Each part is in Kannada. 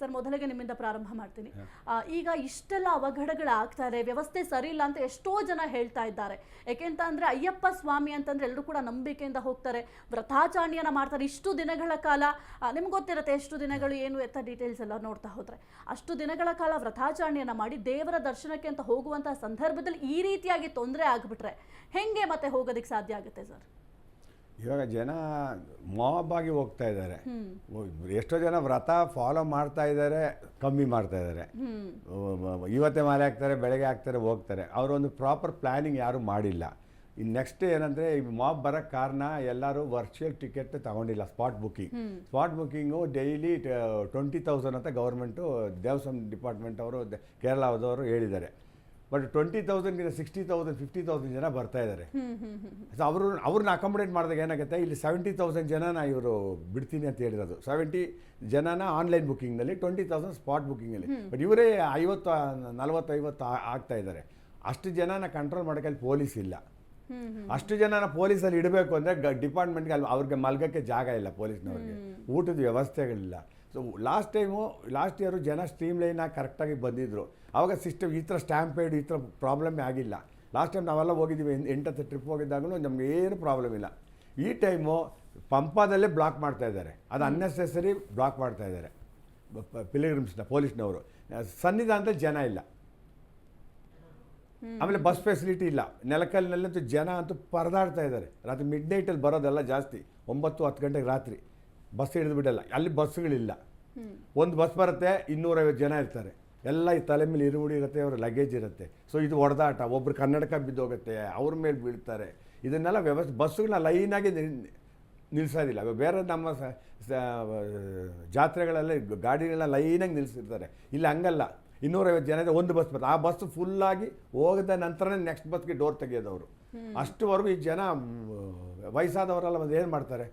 ಸರ್ ಮೊದಲಿಗೆ ನಿಮ್ಮಿಂದ ಪ್ರಾರಂಭ ಮಾಡ್ತೀನಿ. ಈಗ ಇಷ್ಟೆಲ್ಲ ಅವಘಡಗಳಾಗ್ತಾ ಇದೆ ವ್ಯವಸ್ಥೆ ಸರಿ ಇಲ್ಲ ಅಂತ ಎಷ್ಟೋ ಜನ ಹೇಳ್ತಾ ಇದ್ದಾರೆ. ಯಾಕೆಂತ ಅಂದರೆ ಅಯ್ಯಪ್ಪ ಸ್ವಾಮಿ ಅಂತಂದ್ರೆ ಎಲ್ಲರೂ ಕೂಡ ನಂಬಿಕೆಯಿಂದ ಹೋಗ್ತಾರೆ ವ್ರತಾಚರಣೆಯನ್ನ ಮಾಡ್ತಾರೆ ಇಷ್ಟು ದಿನಗಳ ಕಾಲ. ನಿಮ್ಗೆ ಗೊತ್ತಿರುತ್ತೆ ಎಷ್ಟು ದಿನಗಳು ಏನು ಎತ್ತ ಡೀಟೇಲ್ಸ್ ಎಲ್ಲ ನೋಡ್ತಾ ಹೋದರೆ. ಅಷ್ಟು ದಿನಗಳ ಕಾಲ ವ್ರತಾಚರಣೆಯನ್ನ ಮಾಡಿ ದೇವರ ದರ್ಶನಕ್ಕೆ ಅಂತ ಹೋಗುವಂತಹ ಸಂದರ್ಭದಲ್ಲಿ ಈ ರೀತಿಯಾಗಿ ತೊಂದರೆ ಆಗಿಬಿಟ್ರೆ ಹೆಂಗೆ ಮತ್ತೆ ಹೋಗೋದಕ್ಕೆ ಸಾಧ್ಯ ಆಗುತ್ತೆ ಸರ್? ಇವಾಗ ಜನ ಮಾಬ್ ಆಗಿ ಹೋಗ್ತಾ ಇದ್ದಾರೆ. ಎಷ್ಟೋ ಜನ ವ್ರತ ಫಾಲೋ ಮಾಡ್ತಾ ಇದ್ದಾರೆ ಕಮ್ಮಿ ಮಾಡ್ತಾ ಇದ್ದಾರೆ. ಇವತ್ತೇ ಮಾಲೆ ಹಾಕ್ತಾರೆ ಬೆಳಗ್ಗೆ ಹಾಕ್ತಾರೆ ಹೋಗ್ತಾರೆ. ಅವರೊಂದು ಪ್ರಾಪರ್ ಪ್ಲ್ಯಾನಿಂಗ್ ಯಾರು ಮಾಡಿಲ್ಲ. ಇನ್ನು ನೆಕ್ಸ್ಟ್ ಏನಂದರೆ ಈ ಮಾಬ್ ಬರೋಕ್ಕೆ ಕಾರಣ ಎಲ್ಲರೂ ವರ್ಚುವಲ್ ಟಿಕೆಟ್ ತಗೊಂಡಿಲ್ಲ spot booking spot booking daily twenty thousand ಅಂತ ಗೌರ್ಮೆಂಟು ದೇವಸ್ಥಾನ ಡಿಪಾರ್ಟ್ಮೆಂಟ್ ಅವರು ಕೇರಳದವರು ಹೇಳಿದ್ದಾರೆ. ಬಟ್ ಟ್ವೆಂಟಿ ತೌಸಂಡ್ಗಿಂತ ಸಿಕ್ಸ್ಟಿ ತೌಸಂಡ್ ಫಿಫ್ಟಿ ತೌಸಂಡ್ ಜನ ಬರ್ತಾ ಇದ್ದಾರೆ ಸೊ ಅವರು ಅವ್ರನ್ನ ಅಕಾಮಡೇಟ್ ಮಾಡಿದಾಗ ಏನಾಗುತ್ತೆ? ಇಲ್ಲಿ ಸೆವೆಂಟಿ ತೌಸಂಡ್ ಜನನ ಇವರು ಬಿಡ್ತೀನಿ ಅಂತ ಹೇಳಿರೋದು. ಸೆವೆಂಟಿ ಜನನ ಆನ್ಲೈನ್ ಬುಕ್ಕಿಂಗ್ನಲ್ಲಿ ಟ್ವೆಂಟಿ ತೌಸಂಡ್ ಸ್ಪಾಟ್ ಬುಕ್ಕಿಂಗಲ್ಲಿ ಬಟ್ ಇವರೇ ಐವತ್ತು ನಲವತ್ತೈವತ್ತು ಆಗ್ತಾ ಇದ್ದಾರೆ ಅಷ್ಟು ಜನನ ಕಂಟ್ರೋಲ್ ಮಾಡೋಕ್ಕೆ ಅಲ್ಲಿ ಪೊಲೀಸ್ ಇಲ್ಲ. ಅಷ್ಟು ಜನನ ಪೊಲೀಸಲ್ಲಿ ಇಡಬೇಕು ಅಂದರೆ ಡಿಪಾರ್ಟ್ಮೆಂಟ್ಗೆ ಅಲ್ಲಿ ಅವ್ರಿಗೆ ಮಲ್ಗಕ್ಕೆ ಜಾಗ ಇಲ್ಲ ಪೊಲೀಸ್ನವ್ರಿಗೆ ಊಟದ ವ್ಯವಸ್ಥೆಗಳಿಲ್ಲ. So last time last year ಜನ ಸ್ಟ್ರೀಮ್ ಲೈನಾಗಿ ಕರೆಕ್ಟಾಗಿ ಬಂದಿದ್ದರು ಆವಾಗ ಸಿಸ್ಟಮ್ ಈ ಥರ ಸ್ಟ್ಯಾಂಪೇಡ್ ಈ ಥರ ಪ್ರಾಬ್ಲಮ್ಮೇ ಆಗಿಲ್ಲ. ಲಾಸ್ಟ್ ಟೈಮ್ ನಾವೆಲ್ಲ ಹೋಗಿದ್ದೀವಿ ಎಂಟು ಎಂಟತ್ತು ಟ್ರಿಪ್ ಹೋಗಿದ್ದಾಗಲೂ ನಮ್ಗೆ ಏನು ಪ್ರಾಬ್ಲಮ್ ಇಲ್ಲ. ಈ ಟೈಮು ಪಂಪಾದಲ್ಲೇ ಬ್ಲಾಕ್ ಮಾಡ್ತಾ ಇದ್ದಾರೆ. ಅದು ಅನ್ನೆಸೆಸರಿ ಬ್ಲಾಕ್ ಮಾಡ್ತಾ ಇದ್ದಾರೆ. ಪಿಲಿಗ್ರಿಮ್ಸ್ನ ಪೊಲೀಸ್ನವರು ಸನ್ನಿಧಾನದಲ್ಲಿ ಜನ ಇಲ್ಲ. ಆಮೇಲೆ ಬಸ್ ಫೆಸಿಲಿಟಿ ಇಲ್ಲ. ನೆಲಕಲ್ಲಿನಲ್ಲಂತೂ ಜನ ಅಂತೂ ಪರದಾಡ್ತಾ ಇದ್ದಾರೆ. ರಾತ್ರಿ ಮಿಡ್ ನೈಟಲ್ಲಿ ಬರೋದೆಲ್ಲ ಜಾಸ್ತಿ. ಒಂಬತ್ತು ಹತ್ತು ಗಂಟೆಗೆ ರಾತ್ರಿ. ಬಸ್ ಹಿಡಿದು ಬಿಡಲ್ಲ. ಅಲ್ಲಿ ಬಸ್ಗಳಿಲ್ಲ. ಒಂದು ಬಸ್ ಬರುತ್ತೆ ಇನ್ನೂರೈವತ್ತು ಜನ ಇರ್ತಾರೆ. ಎಲ್ಲ ಈ ತಲೆ ಮೇಲೆ ಇರುಮುಡಿ ಇರುತ್ತೆ ಅವ್ರ ಲಗೇಜ್ ಇರುತ್ತೆ. ಸೊ ಇದು ಹೊಡೆದಾಟ. ಒಬ್ರು ಕನ್ನಡಕ ಬಿದ್ದೋಗುತ್ತೆ ಅವ್ರ ಮೇಲೆ ಬೀಳ್ತಾರೆ. ಇದನ್ನೆಲ್ಲ ವ್ಯವಸ್ಥೆ ಬಸ್ಸುಗಳನ್ನ ಲೈನಾಗಿ ನಿಲ್ಲಿಸೋದಿಲ್ಲ ಬೇರೆ ನಮ್ಮ ಜಾತ್ರೆಗಳಲ್ಲಿ ಗಾಡಿಗಳನ್ನ ಲೈನಾಗಿ ನಿಲ್ಲಿಸಿರ್ತಾರೆ ಇಲ್ಲಿ ಹಂಗಲ್ಲ. ಇನ್ನೂರೈವತ್ತು ಜನ ಇದೆ ಒಂದು ಬಸ್ ಬರ್ತದೆ ಆ ಬಸ್ ಫುಲ್ಲಾಗಿ ಹೋಗಿದ ನಂತರನೇ ನೆಕ್ಸ್ಟ್ ಬಸ್ಗೆ ಡೋರ್ ತೆಗೆಯೋದವರು. ಅಷ್ಟುವರೆಗೂ ಈ ಜನ ವಯಸ್ಸಾದವರೆಲ್ಲ ಒಂದು ಏನು ಮಾಡ್ತಾರೆ?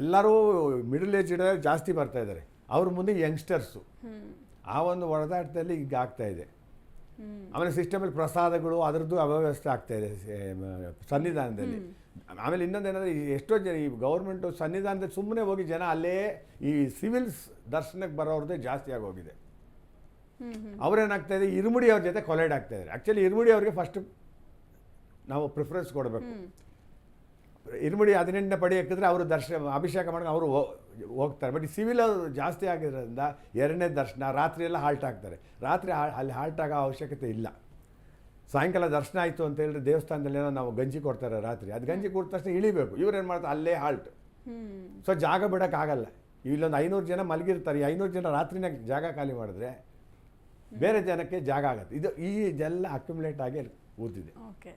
ಎಲ್ಲರೂ ಮಿಡಲ್ ಏಜ್ ಇಡೋರು ಜಾಸ್ತಿ ಬರ್ತಾ ಇದ್ದಾರೆ. ಅವ್ರ ಮುಂದೆ ಯಂಗ್ಸ್ಟರ್ಸು ಆ ಒಂದು ಹೊಡೆದಾಟದಲ್ಲಿ ಈಗ ಆಗ್ತಾ ಇದೆ. ಆಮೇಲೆ ಸಿಸ್ಟಮಲ್ಲಿ ಪ್ರಸಾದಗಳು ಅದರದ್ದು ಅವ್ಯವಸ್ಥೆ ಆಗ್ತಾ ಇದೆ ಸನ್ನಿಧಾನದಲ್ಲಿ. ಆಮೇಲೆ ಇನ್ನೊಂದು ಏನಂದರೆ ಎಷ್ಟೋ ಜನ ಈ ಗೌರ್ಮೆಂಟು ಸನ್ನಿಧಾನದಲ್ಲಿ ಸುಮ್ಮನೆ ಹೋಗಿ ಜನ ಅಲ್ಲೇ ಈ ಸಿವಿಲ್ಸ್ ದರ್ಶನಕ್ಕೆ ಬರೋರದೇ ಜಾಸ್ತಿ ಆಗೋಗಿದೆ ಅವ್ರೇನಾಗ್ತಾ ಇದೆ ಇರುಮುಡಿ ಅವ್ರ ಜೊತೆ ಕೊಲೈಡ್ ಆಗ್ತಾ ಇದ್ದಾರೆ. ಆ್ಯಕ್ಚುಲಿ ಇರುಮುಡಿ ಅವ್ರಿಗೆ ಫಸ್ಟ್ ನಾವು ಪ್ರಿಫರೆನ್ಸ್ ಕೊಡಬೇಕು. ಇರುಮುಡಿ ಹದಿನೆಂಟನೇ ಪಡಿ ಹಾಕಿದ್ರೆ ಅವರು ದರ್ಶನ ಅಭಿಷೇಕ ಮಾಡಿ ಅವರು ಹೋಗ್ತಾರೆ. ಬಟ್ ಸಿವಿಲ್ ಅವರು ಜಾಸ್ತಿ ಆಗಿರೋದ್ರಿಂದ ಎರಡನೇ ದರ್ಶನ ರಾತ್ರಿ ಎಲ್ಲ ಹಾಲ್ಟ್ ಆಗ್ತಾರೆ. ರಾತ್ರಿ ಅಲ್ಲಿ ಹಾಲ್ಟ್ ಆಗೋ ಅವಶ್ಯಕತೆ ಇಲ್ಲ. ಸಾಯಂಕಾಲ ದರ್ಶನ ಆಯಿತು ಅಂತ ಹೇಳಿದ್ರೆ ದೇವಸ್ಥಾನದಲ್ಲಿ ಏನೋ ನಾವು ಗಂಜಿ ಕೊಡ್ತಾರೆ ರಾತ್ರಿ. ಅದು ಗಂಜಿ ಕೊಟ್ಟ ತಕ್ಷಣ ಇಳಿಬೇಕು. ಇವ್ರು ಏನು ಮಾಡ್ತಾರೆ? ಅಲ್ಲೇ ಹಾಲ್ಟ್ ಸೊ ಜಾಗ ಬಿಡೋಕ್ಕಾಗಲ್ಲ. ಇಲ್ಲೊಂದು ಐನೂರು ಜನ ಮಲಗಿರ್ತಾರೆ. ಈ ಐನೂರು ಜನ ರಾತ್ರಿನ ಜಾಗ ಖಾಲಿ ಮಾಡಿದ್ರೆ ಬೇರೆ ಜನಕ್ಕೆ ಜಾಗ ಆಗುತ್ತೆ. ಇದು ಈ ಇದೆಲ್ಲ ಅಕ್ಯುಮುಲೇಟ್ ಆಗಿ ಓದಿದೆ ಓಕೆ